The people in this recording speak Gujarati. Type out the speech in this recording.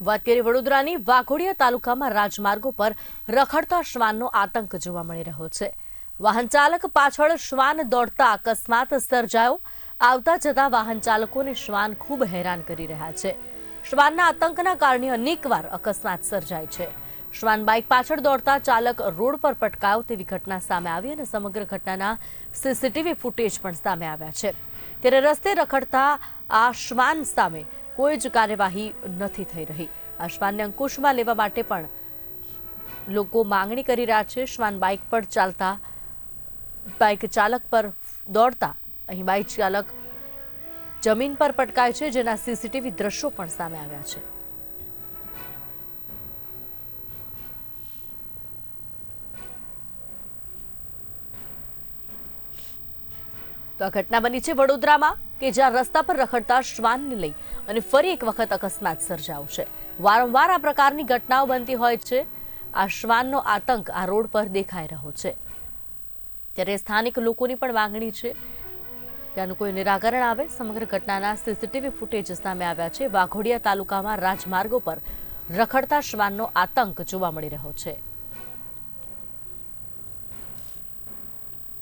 વાત કરીએ વડોદરાની, વાઘોડિયા તાલુકામાં રાજમાર્ગો પર રખડતા શ્વાનનો આતંક જોવા મળી રહ્યો છે. વાહન ચાલક પાછળ શ્વાન દોડતા અકસ્માત સર્જાયો. આવતા જતા વાહન ચાલકોને શ્વાન ખૂબ હેરાન કરી રહ્યા છે. શ્વાનના આતંકના કારણે અનેકવાર અકસ્માત સર્જાય છે. શ્વાન બાઇક પાછળ દોડતા ચાલક રોડ પર પટકાયો તેવી ઘટના સામે આવી અને સમગ્ર ઘટનાના સીસીટીવી ફૂટેજ પણ સામે આવ્યા છે. ત્યારે રસ્તે રખડતા આ શ્વાન સામે કોઈ જ કાર્યવાહી નથી થઈ રહી. આ શ્વાનને અંકુશમાં લેવા માટે પણ લોકો માંગણી કરી રહ્યા છે. શ્વાન બાઇક પર ચાલતા, બાઇક ચાલક પર દોડતા, અહીં બાઇક ચાલક જમીન પર પટકાય છે, જેના સીસીટીવી દ્રશ્યો પણ સામે આવ્યા છે. તો આ ઘટના બની છે વડોદરામાં, કે જ્યાં રસ્તા પર રખડતા શ્વાનને લઈ અને ફરી એક વખત અકસ્માત સર્જાયો છે. વારંવાર આ પ્રકારની ઘટનાઓ બનતી હોય છે. આ શ્વાનનો આતંક આ રોડ પર દેખાઈ રહ્યો છે. ત્યારે સ્થાનિક લોકોની પણ માંગણી છે ત્યાંનું કોઈ નિરાકરણ આવે. સમગ્ર ઘટનાના સીસીટીવી ફૂટેજ સામે આવ્યા છે. વાઘોડિયા તાલુકામાં રાજમાર્ગો પર રખડતા શ્વાનનો આતંક જોવા મળી રહ્યો છે.